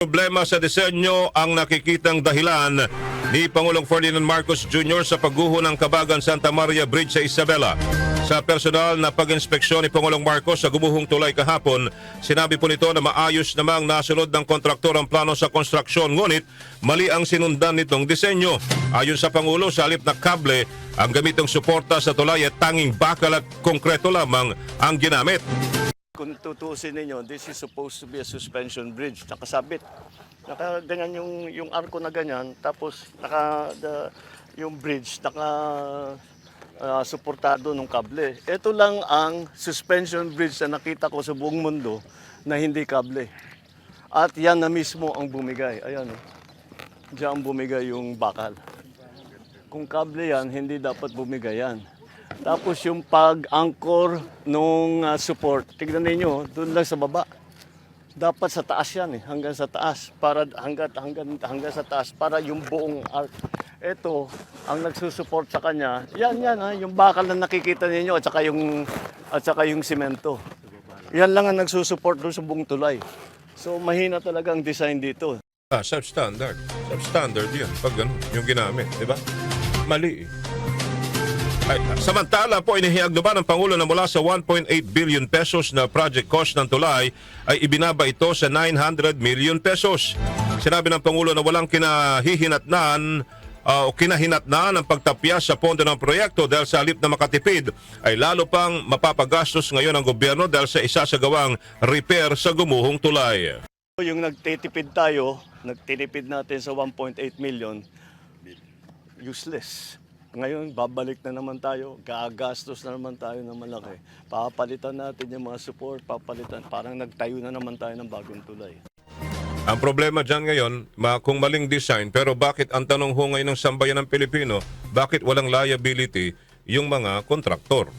Problema sa disenyo ang nakikitang dahilan ni Pangulong Ferdinand Marcos Jr. sa pagguho ng Kabagan Santa Maria Bridge sa Isabela. Sa personal na pag-inspeksyon ni Pangulong Marcos sa gumuhong tulay kahapon, sinabi po nito na maayos namang nasunod ng kontraktor ang plano sa konstruksyon ngunit mali ang sinundan nitong disenyo. Ayon sa Pangulo, sa halip na kable, ang gamitong suporta sa tulay ay tanging bakal at konkreto lamang ang ginamit. Kung tutuusin ninyo, this is supposed to be a suspension bridge, nakasabit. Naka ganyan yung yung arko na ganyan, tapos naka the, yung bridge naka ah, suportado ng kable. Ito lang ang suspension bridge na nakita ko sa buong mundo na hindi kable. At yan na mismo ang bumigay. Ayan, oh. Diyan bumigay yung bakal. Kung kable yan, hindi dapat bumigay yan. Tapos yung pag-anchor nung ah, support, tignan ninyo, doon lang sa baba. Dapat sa taas yan eh, hanggang sa taas para hanggang hanggang hanggang sa taas para yung buong arc. Ito, ang nagsusupport sa kanya, yan yan ha, yung bakal na nakikita ninyo at saka yung at saka yung semento. Yan lang ang nagsusupport doon sa buong tulay. So mahina talaga ang design dito. Ah, substandard. Substandard yun. Pag ganun, yung ginamit, di ba? Mali eh. Ay, samantala po, inihiyag naman ng Pangulo na mula sa 1.8 billion pesos na project cost ng tulay ay ibinaba ito sa 900 million pesos. Sinabi ng Pangulo na walang kinahihinatnan ah, o kinahinatnaan ang pagtapya sa pondo ng proyekto dahil sa halip na makatipid ay lalo pang mapapagastos ngayon ang gobyerno dahil sa isasagawang repair sa gumuhong tulay. Yung nagtitipid tayo, nagtinipid natin sa 1.8 million, useless. Ngayon, babalik na naman tayo, gagastos na naman tayo ng malaki. Papalitan natin yung mga support, papalitan, parang nagtayo na naman tayo ng bagong tulay. Ang problema dyan ngayon, ma, kung maling design, pero bakit ang tanong ho ngayon ng sambayan ng Pilipino, bakit walang liability yung mga kontraktor?